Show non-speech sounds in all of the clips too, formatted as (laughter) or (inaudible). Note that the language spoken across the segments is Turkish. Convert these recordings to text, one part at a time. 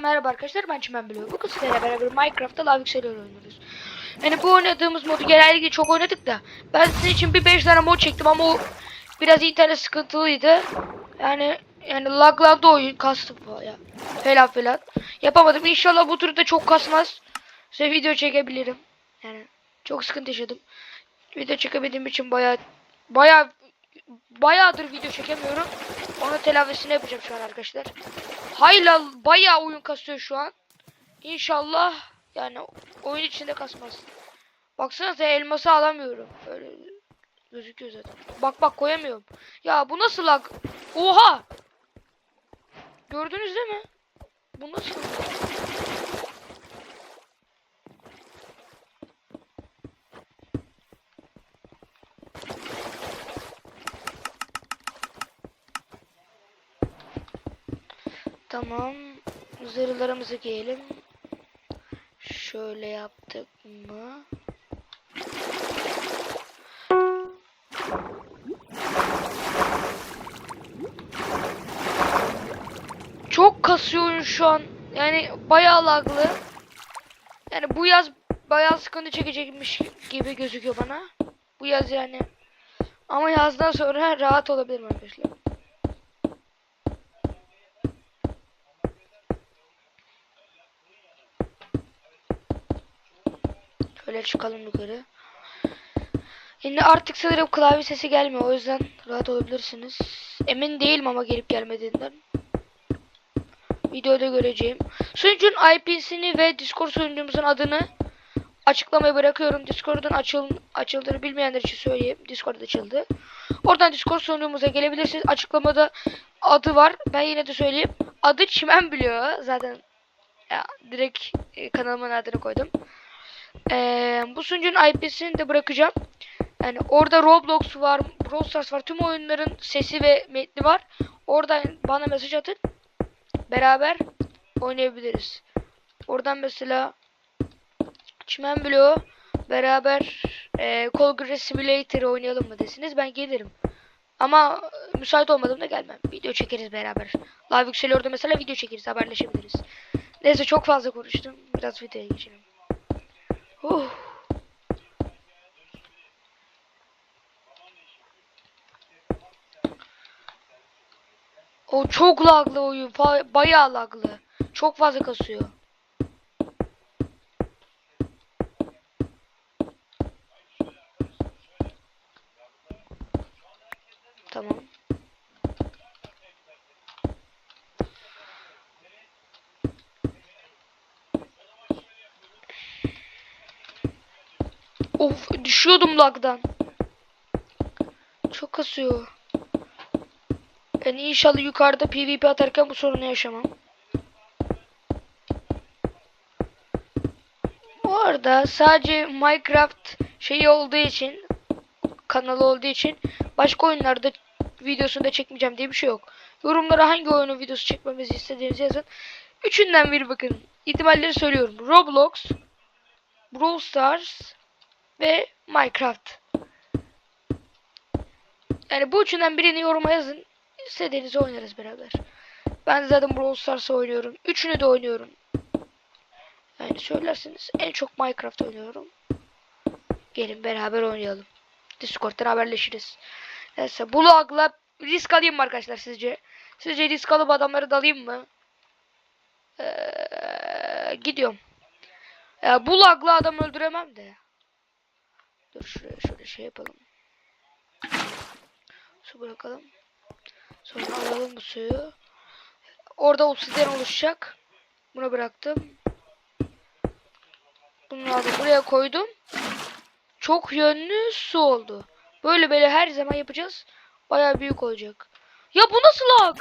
Merhaba arkadaşlar ben Çimen Biliyor. Bugün sizlerle beraber Minecraft'ta Lava Yükselir oynuyoruz. Yani bu oynadığımız modu genellikle çok oynadık da ben sizin için bir 5 tane mod çektim ama o biraz internet sıkıntılıydı. Yani yani laglandı oyun kastı ya falan falan. Yapamadım. İnşallah bu turda çok kasmaz. Size video çekebilirim. Yani çok sıkıntı yaşadım. Video çekemediğim için bayağı bayağı bayağıdır video çekemiyorum. Onun telafisini yapacağım şu an arkadaşlar. Hayla bayağı oyun kasıyor şu an. İnşallah yani oyun içinde kasmaz. Baksanıza elması alamıyorum. Öyle gözüküyor zaten. Bak bak koyamıyorum. Ya bu nasıl lag? Oha! Gördünüz değil mi? Bu nasıl? Tamam. Zırhlarımızı giyelim. Şöyle yaptık mı? Çok kasıyor şu an. Yani bayağı laglı. Yani bu yaz bayağı sıkıntı çekecekmiş gibi gözüküyor bana. Bu yaz yani. Ama yazdan sonra rahat olabilirim arkadaşlar. Şöyle çıkalım yukarı. Şimdi artık sanırım klavye sesi gelmiyor. O yüzden rahat olabilirsiniz. Emin değilim ama gelip gelmediğinden. Videoda göreceğim. Sunucunun IP'sini ve Discord sunucumuzun adını açıklamaya bırakıyorum. Discord'un açıl açıldığını bilmeyenler için söyleyeyim. Discord açıldı. Oradan Discord sunucumuza gelebilirsiniz. Açıklamada adı var. Ben yine de söyleyeyim. Adı Çimen biliyor. Zaten ya, direkt e, kanalımın adını koydum. Ee, bu sunucunun IP'sini de bırakacağım. Yani orada Roblox var, Brawl Stars var. Tüm oyunların sesi ve metni var. Oradan bana mesaj atın. Beraber oynayabiliriz. Oradan mesela Çimen Bloğu beraber e, Colgress Simulator oynayalım mı desiniz ben gelirim. Ama müsait olmadığımda gelmem. Video çekeriz beraber. Live yükseliyordu mesela video çekeriz haberleşebiliriz. Neyse çok fazla konuştum. Biraz videoya geçelim. Uh. O çok laglı oyun. Bayağı laglı. Çok fazla kasıyor. Tamam. Of düşüyordum lagdan. Çok kasıyor. Yani inşallah yukarıda PvP atarken bu sorunu yaşamam. Bu arada sadece Minecraft şeyi olduğu için kanalı olduğu için başka oyunlarda videosunu da çekmeyeceğim diye bir şey yok. Yorumlara hangi oyunun videosu çekmemizi istediğinizi yazın. Üçünden biri bakın. İhtimalleri söylüyorum. Roblox, Brawl Stars ve Minecraft. Yani bu üçünden birini yoruma yazın. İstediğinizi oynarız beraber. Ben zaten Brawl Stars'ı oynuyorum. Üçünü de oynuyorum. Yani söylerseniz en çok Minecraft oynuyorum. Gelin beraber oynayalım. Discord'dan haberleşiriz. Neyse bu lagla risk alayım mı arkadaşlar sizce? Sizce risk alıp adamları dalayım mı? Ee, gidiyorum. Ya bu lagla adam öldüremem de. Dur şuraya şöyle şey yapalım. Su bırakalım. Sonra alalım bu suyu. Orada obsidyen oluşacak. Bunu bıraktım. Bunu aldım. Buraya koydum. Çok yönlü su oldu. Böyle böyle her zaman yapacağız. Baya büyük olacak. Ya bu nasıl lag?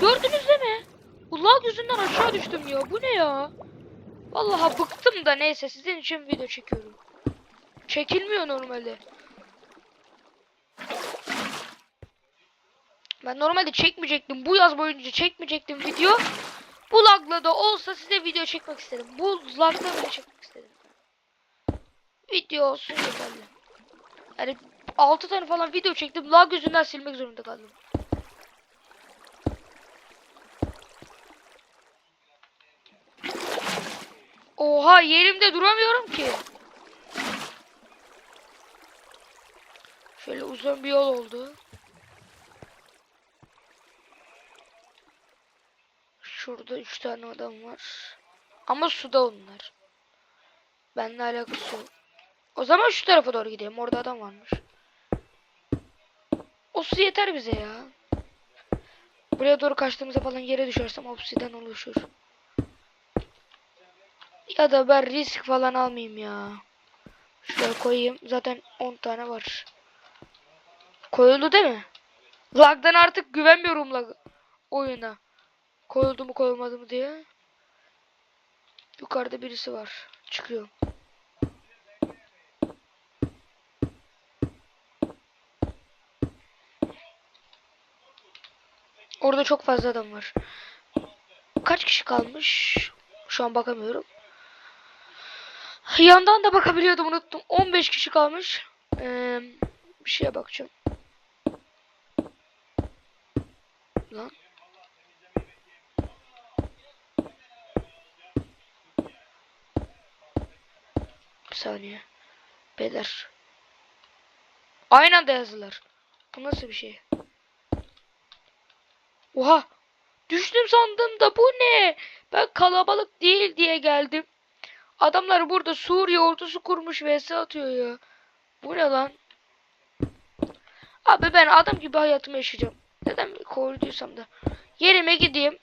Gördünüz değil mi? Bu lag yüzünden aşağı düştüm ya. Bu ne ya? Vallahi bıktım da neyse sizin için video çekiyorum. Çekilmiyor normalde. Ben normalde çekmeyecektim. Bu yaz boyunca çekmeyecektim video. Bu lagla da olsa size video çekmek istedim. Bu lagla bile çekmek istedim. Video olsun yeterli. Yani 6 tane falan video çektim. Lag yüzünden silmek zorunda kaldım. yerimde duramıyorum ki. Şöyle uzun bir yol oldu. Şurada üç tane adam var. Ama suda onlar. Benimle alakası yok. O zaman şu tarafa doğru gidelim. Orada adam varmış. O su yeter bize ya. Buraya doğru kaçtığımızda falan yere düşersem obsiden oluşur. Ya da ben risk falan almayayım ya. Şuraya koyayım. Zaten 10 tane var. Koyuldu değil mi? Lag'dan artık güvenmiyorum lag oyuna. Koyuldu mu koyulmadı mı diye. Yukarıda birisi var. Çıkıyor. Orada çok fazla adam var. Kaç kişi kalmış? Şu an bakamıyorum. Yandan da bakabiliyordum unuttum. 15 kişi kalmış. Ee, bir şeye bakacağım. Lan. Bir saniye. Beyler. Aynı anda yazdılar. Bu nasıl bir şey? Oha! Düştüm sandım da bu ne? Ben kalabalık değil diye geldim. Adamlar burada Suriye ordusu kurmuş vs atıyor ya. Bu ne lan? Abi ben adam gibi hayatımı yaşayacağım. Neden koyduysam da. Yerime gideyim.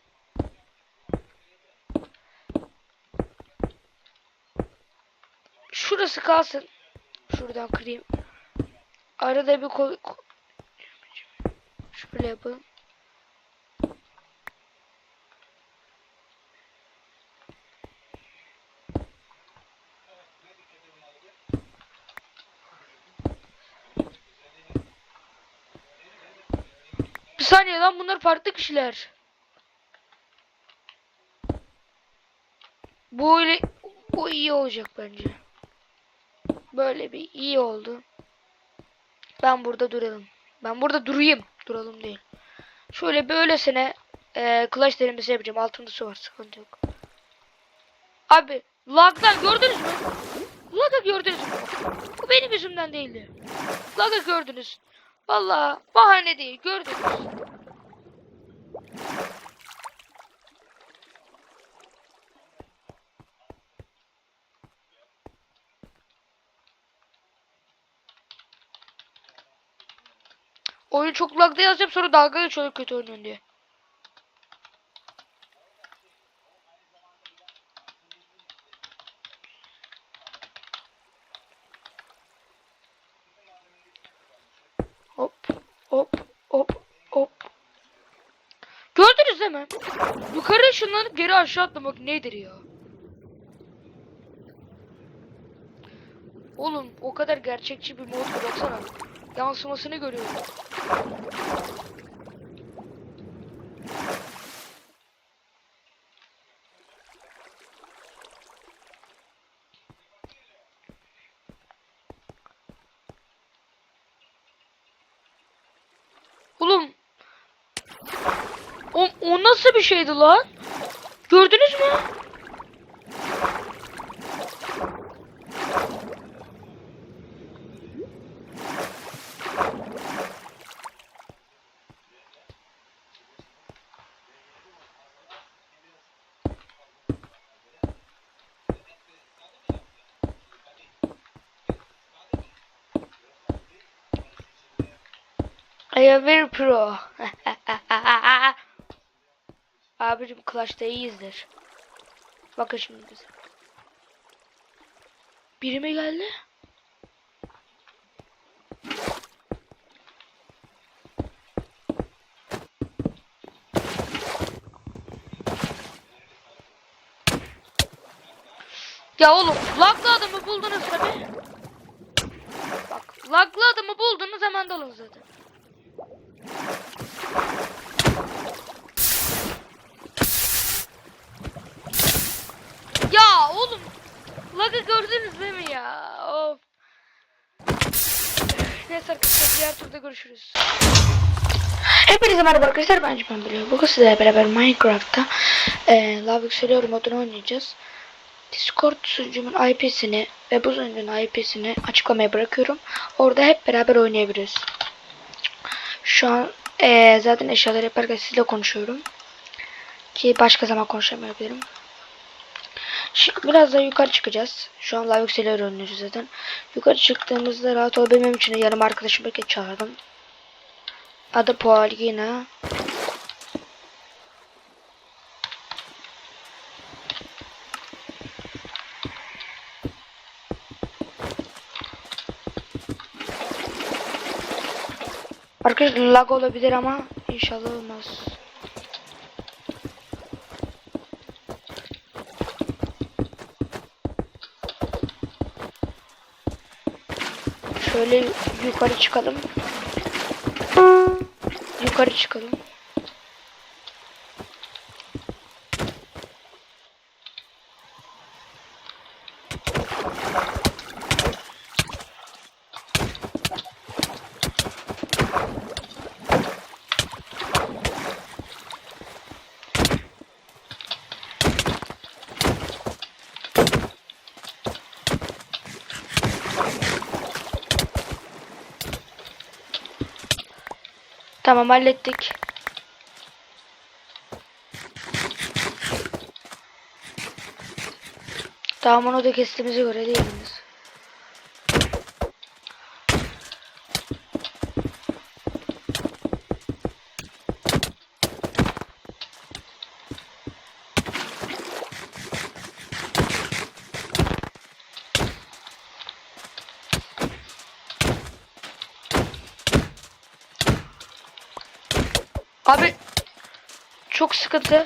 Şurası kalsın. Şuradan kırayım. Arada bir koy... ko- Şöyle yapalım. Bir saniye lan bunlar farklı kişiler. Bu öyle bu iyi olacak bence. Böyle bir iyi oldu. Ben burada duralım. Ben burada durayım. Duralım değil. Şöyle böylesine e, clutch denemesi yapacağım. Altında su var. Sıkıntı yok. Abi lagdan gördünüz mü? Lag'ı gördünüz mü? Bu benim yüzümden değildi. Lag'ı gördünüz. Vallahi bahane değil. Gördünüz. Oyun çok lagda yazacağım sonra dalga geçiyor kötü oynuyorsun diye. Hop hop hop hop. Gördünüz değil mi? Yukarı ışınlanıp geri aşağı atlamak nedir ya? Oğlum o kadar gerçekçi bir mod baksana. Yansımasını görüyorum. Oğlum. O, o nasıl bir şeydi lan? Gördünüz mü? Am very pro. (laughs) Abicim Clash'ta iyiyizdir. Bakın şimdi bize. Biri mi geldi? Ya oğlum laglı adamı buldunuz tabi. Bak laglı adamı buldunuz hemen dalın zaten. Ya oğlum lagı gördünüz değil mi ya? Of. Neyse turda görüşürüz. Hepinize merhaba arkadaşlar ben Cipan Biliyor. Bugün sizlerle beraber Minecraft'ta e, Lava Yükseliyor modunu oynayacağız. Discord sunucumun IP'sini ve bu sunucunun IP'sini açıklamaya bırakıyorum. Orada hep beraber oynayabiliriz. Şu an eee, zaten eşyaları yaparken sizle konuşuyorum. Ki başka zaman konuşamayabilirim. Şimdi biraz daha yukarı çıkacağız. Şu an live yükseliyor oynuyoruz zaten. Yukarı çıktığımızda rahat olabilmem için de yanım arkadaşımı çağırdım. Adı Paulina. Arkadaşlar lag olabilir ama inşallah olmaz. Şöyle yukarı çıkalım. Yukarı çıkalım. Tamam hallettik. Tamam onu da kestiğimize göre değil miyiz? Abi çok sıkıntı.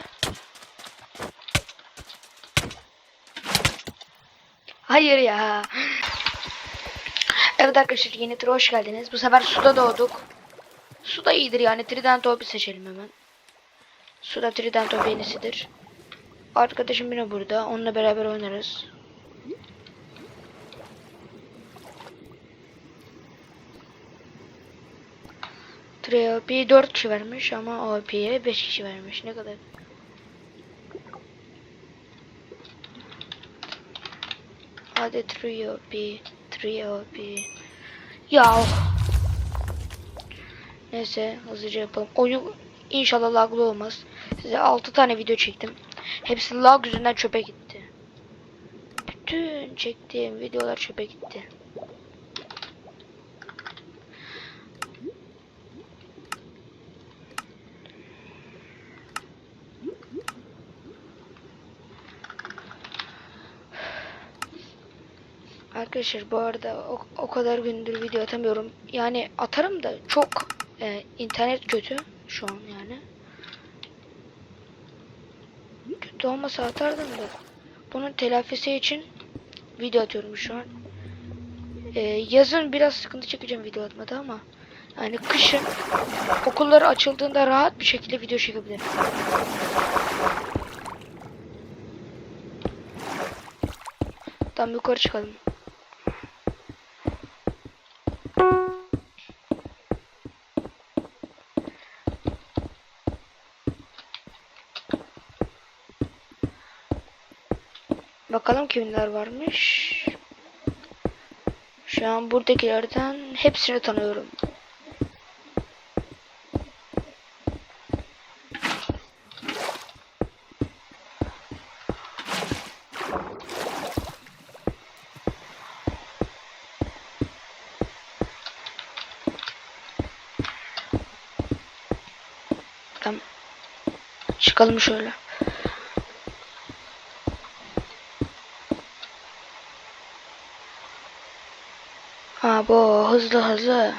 Hayır ya. Evet arkadaşlar yeni tura hoş geldiniz. Bu sefer suda doğduk. Suda iyidir yani. Trident Topi seçelim hemen. Suda Trident Topi en iyisidir. Arkadaşım yine burada. Onunla beraber oynarız. Triopi 4 kişi vermiş ama OP'ye 5 kişi vermiş. Ne kadar? Hadi Triopi, Triopi. Ya. Neyse hızlıca yapalım. Oyun inşallah laglı olmaz. Size 6 tane video çektim. Hepsi lag yüzünden çöpe gitti. Bütün çektiğim videolar çöpe gitti. Arkadaşlar bu arada o, o kadar gündür video atamıyorum. Yani atarım da çok e, internet kötü şu an yani. Kötü olmasa atardım da. Bunun telafisi için video atıyorum şu an. E, yazın biraz sıkıntı çekeceğim video atmada ama yani kışın okullar açıldığında rahat bir şekilde video çekebilirim. Tamam yukarı çıkalım. Bakalım kimler varmış. Şu an buradakilerden hepsini tanıyorum. Tamam. Çıkalım şöyle. Ha bu hızlı hızlı.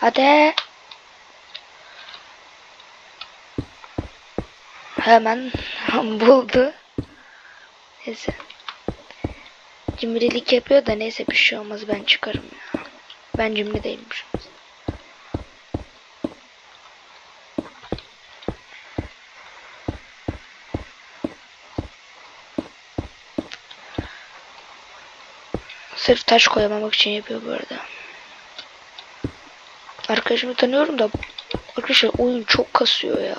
Hadi. Hemen (laughs) buldu. Neyse. Cimrilik yapıyor da neyse bir şey olmaz ben çıkarım ya. Ben cimri değilmişim. Sırf taş koyamamak için yapıyor bu arada. Arkadaşımı tanıyorum da Arkadaşlar oyun çok kasıyor ya.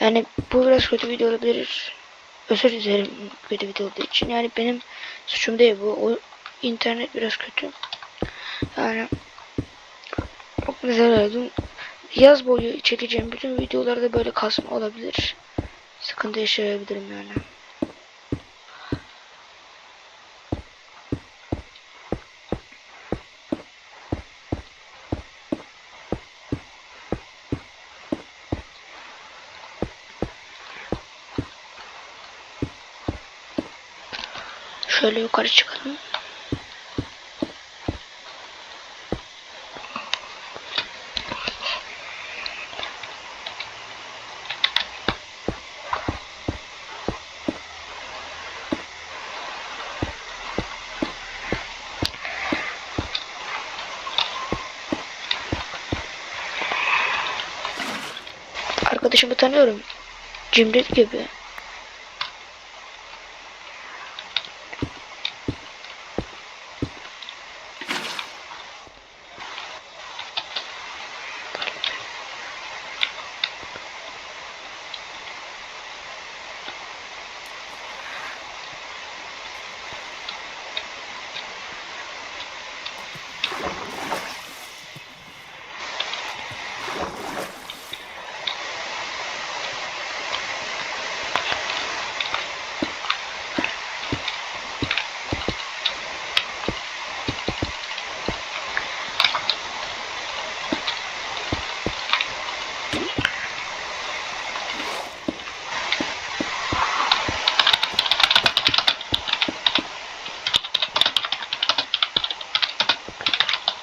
Yani bu biraz kötü video olabilir. Özür dilerim kötü video olduğu için. Yani benim suçum değil bu. O internet biraz kötü. Yani çok güzel oldum. Yaz boyu çekeceğim bütün videolarda böyle kasma olabilir. Sıkıntı yaşayabilirim yani. Şöyle yukarı çıkalım. Arkadaşımı tanıyorum. Cimrit gibi.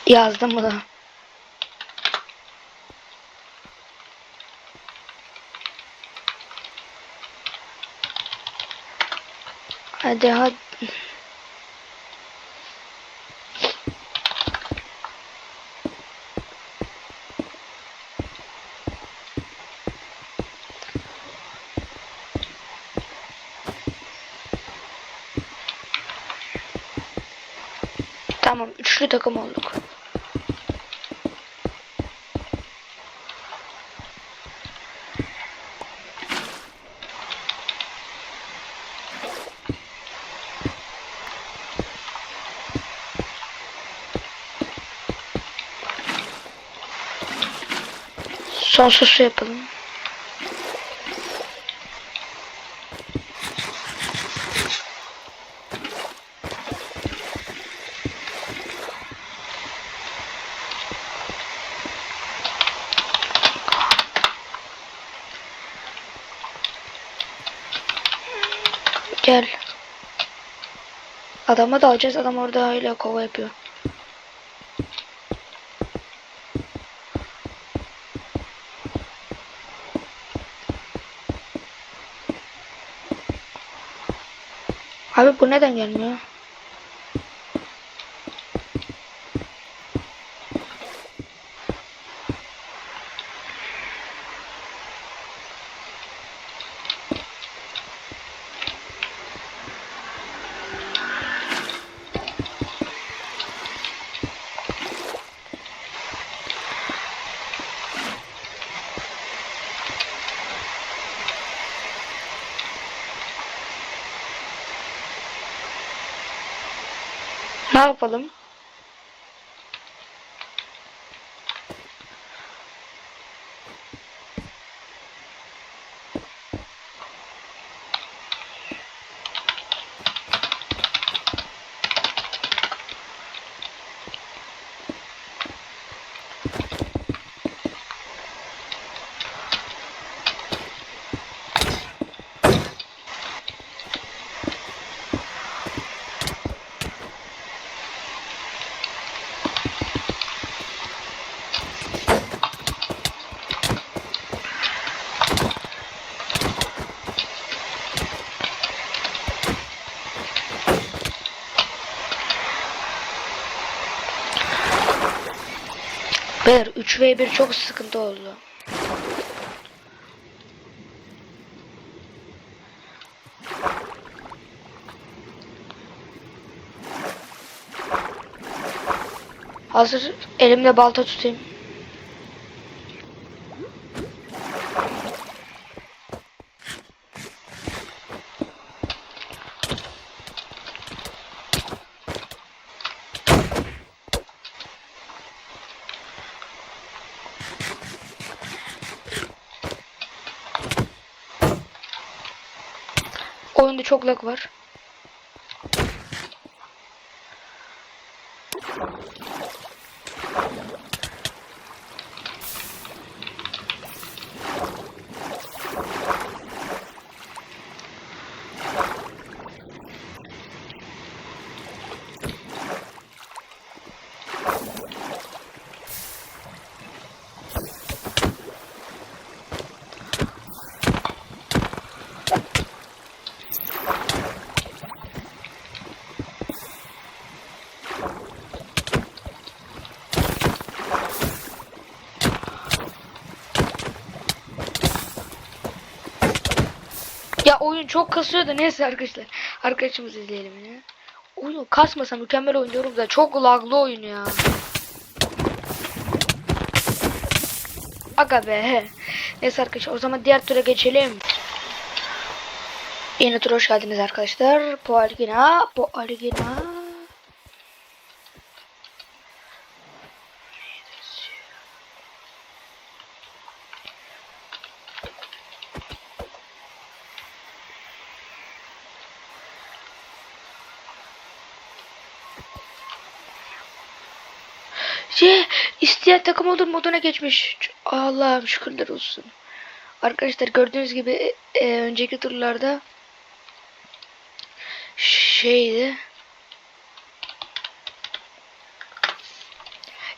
Yazdım da? Hadi hadi. Tamam, üçlü takım olduk. Sonsuz su yapalım. Gel. Adama da alacağız. Adam orada hala kova yapıyor. Abi bu neden gelmiyor? Ne yapalım? Beyler 3v1 çok sıkıntı oldu. Hazır elimde balta tutayım. oyunda çok lag var. Ya oyun çok kasıyor da neyse arkadaşlar. Arkadaşımız izleyelim ya. Oyun kasmasa mükemmel oyun diyorum da çok laglı oyun ya. Aga be. Neyse arkadaşlar o zaman diğer tura geçelim. Yeni tura hoş geldiniz arkadaşlar. Poalgina, Poalgina. Şey, isteyen takım olur moduna geçmiş. Allah'ım şükürler olsun. Arkadaşlar gördüğünüz gibi e, önceki turlarda şeydi.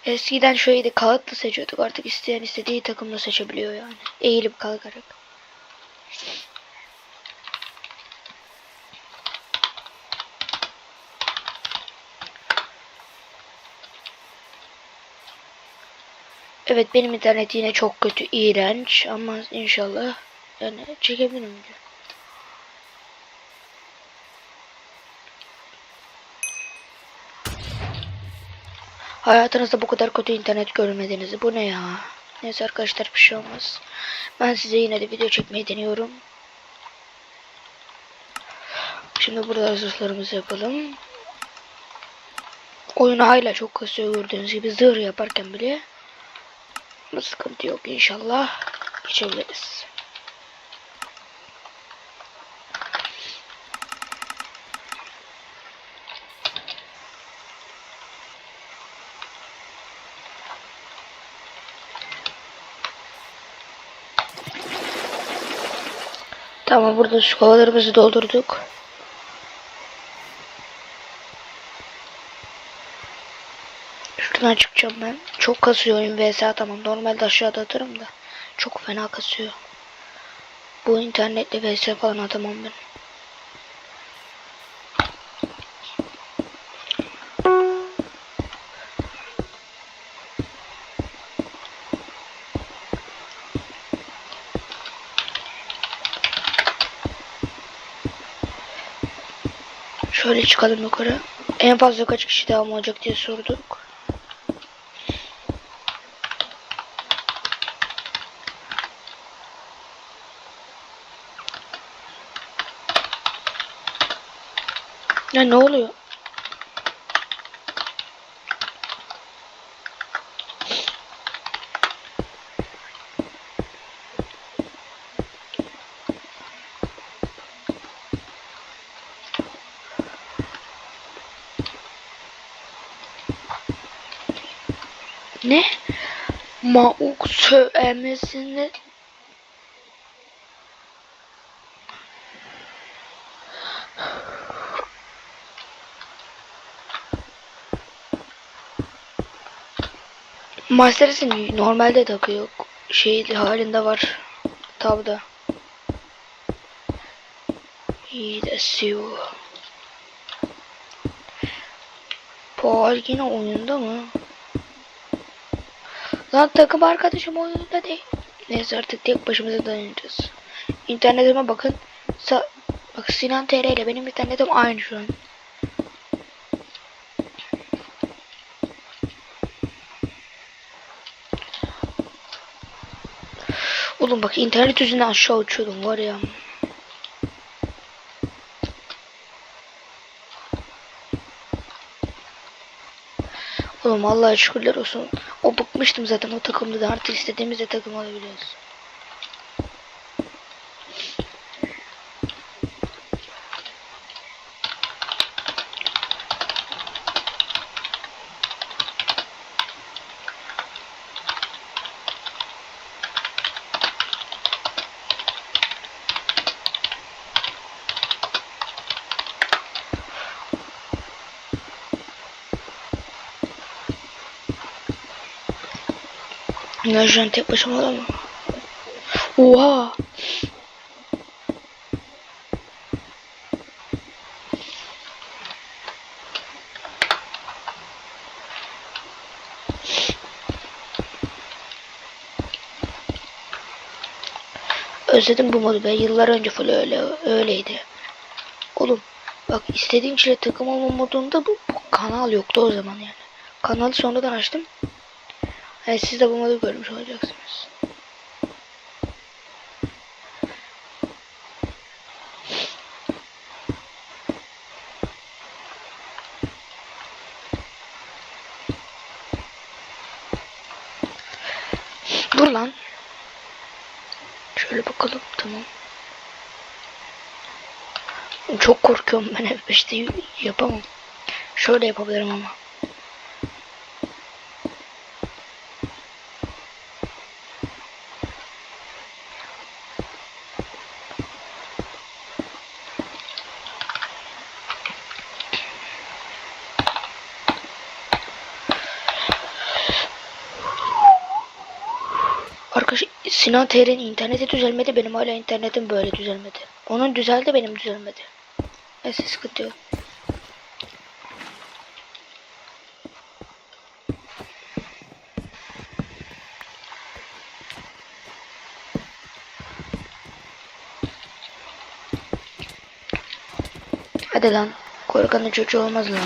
Eskiden şöyleydi kağıtla seçiyorduk artık isteyen istediği takımla seçebiliyor yani. Eğilip kalkarak. Evet benim internet yine çok kötü, iğrenç ama inşallah yani çekebilirim. diyor. Hayatınızda bu kadar kötü internet görmediniz. Bu ne ya? Neyse arkadaşlar bir şey olmaz. Ben size yine de video çekmeyi deniyorum. Şimdi burada hazırlarımızı yapalım. Oyunu hala çok kasıyor gördüğünüz gibi zırh yaparken bile. Ama sıkıntı yok inşallah geçebiliriz. Tamam burada şu kovalarımızı doldurduk. Şuradan çıkacağım ben. Çok kasıyor oyun vs tamam. Normalde aşağıda atarım da. Çok fena kasıyor. Bu internetle vs falan atamam ben. Şöyle çıkalım yukarı. En fazla kaç kişi devam olacak diye sorduk. Ya ne oluyor? Ne? Mauk söylemesini Master'sin normalde takıyor. Şey halinde var. Tabda. İyi de Siu. Paul yine oyunda mı? Lan takım arkadaşım oyunda değil. Neyse artık tek başımıza dayanacağız. İnternetime bakın. Sa Bak Sinan TR ile benim internetim aynı şu an. Oğlum bak internet yüzünden aşağı uçuyordum var ya. Oğlum Allah'a şükürler olsun. O bıkmıştım zaten o takımda da artık istediğimizde takım alabiliyoruz. Ya şu an tek başıma da mı? Özledim bu modu be. Yıllar önce full öyle öyleydi. Oğlum bak istediğin kişiyle takım olma modunda bu, bu kanal yoktu o zaman yani. Kanalı sonradan açtım. Yani siz de bu modu görmüş olacaksınız. Dur lan. Şöyle bakalım tamam. Çok korkuyorum ben hep işte yapamam. Şöyle yapabilirim ama. Sinan TR'nin interneti düzelmedi benim hala internetim böyle düzelmedi. Onun düzeldi benim düzelmedi. Neyse sıkıntı yok. Hadi lan. Korkanın çocuğu olmaz lan.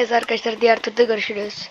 Neyse arkadaşlar diğer turda görüşürüz.